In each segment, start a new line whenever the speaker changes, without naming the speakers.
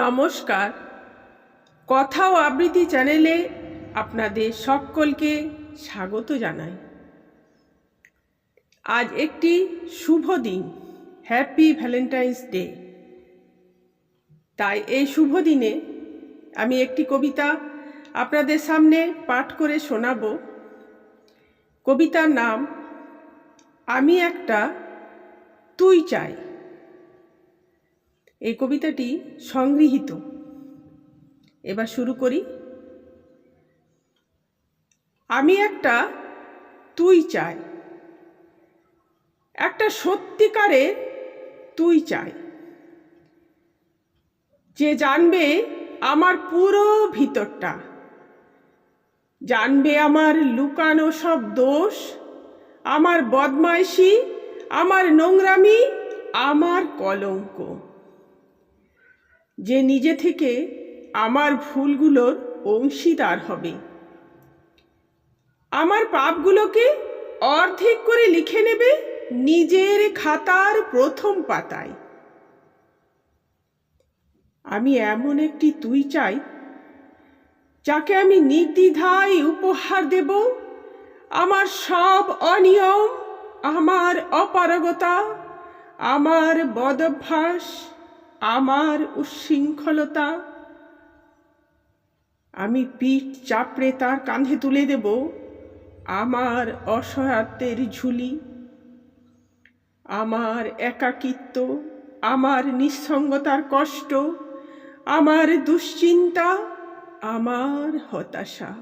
নমস্কার। কথা ও আবৃত্তি চ্যানেলে আপনাদের সকলকে স্বাগত জানাই। আজ একটি শুভ দিন। হ্যাপি ভ্যালেন্টাইন্স ডে তাই এই শুভ দিনে আমি একটি কবিতা আপনাদের সামনে পাঠ করে শোনাব। কবিতার নাম, আমি একটা তুই চাই। এই কবিতাটি সংগৃহীত। এবার শুরু করি। আমি একটা তুই চাই। একটা সত্যিকারে তুই চাই। যে জানবে আমার পুরো ভিতরটা। জানবে আমার লুকানো সব দোষ। আমার বদমাইশি, আমার নোংরামি, আমার কলঙ্ক। যে নিজে থেকে আমার ভুলগুলোর অংশীদার হবে। আমার পাপগুলোকে অর্ধেক করে লিখে নেবে নিজের খাতার প্রথম পাতায়। আমি এমন একটি তুই চাই, যাকে আমি নির্দ্বিধায় উপহার দেব। আমার সব অনিয়ম, আমার অপারগতা, আমার বদভ্যাস আমার উচ্ছৃঙ্খলতা আমি পিঠ চাপড়ে তার কাঁধে তুলে দেব আমার অসহায়ত্বের ঝুলি। আমার একাকিত্ব, আমার নিঃসঙ্গতার কষ্ট, আমার দুশ্চিন্তা, আমার হতাশা।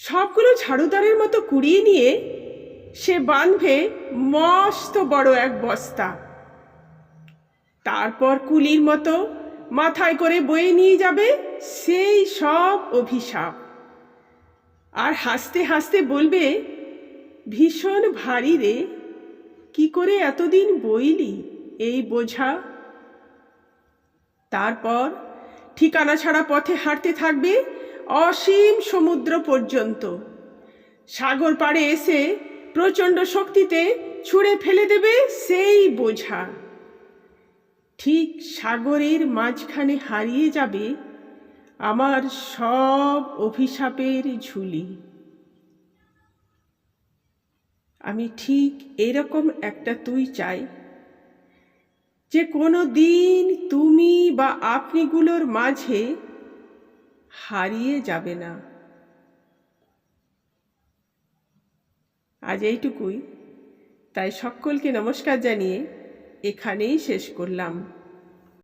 সবগুলো ঝাড়ুদারের মতো কুড়িয়ে নিয়ে সে বাঁধবে মস্ত বড় এক বস্তা। তারপর কুলির মতো মাথায় করে বয়ে নিয়ে যাবে সেই সব অভিশাপ। আর হাসতে হাসতে বলবে, ভীষণ ভারী রে, কি করে এতদিন বইলি এই বোঝা? তারপর ঠিকানা ছাড়া পথে হাঁটতে থাকবে অসীম সমুদ্র পর্যন্ত। সাগর পাড়ে এসে প্রচণ্ড শক্তিতে ছুঁড়ে ফেলে দেবে সেই বোঝা। ঠিক সাগরের মাঝখানে হারিয়ে যাবে আমার সব অভিশাপের ঝুলি। আমি ঠিক এরকম একটা তুই চাই। যে কোনো দিন তুমি বা আপনিগুলোর মাঝে হারিয়ে যাবে না। আজ এইটুকুই। তাই সকলকে নমস্কার জানিয়ে এখানেই শেষ করলাম।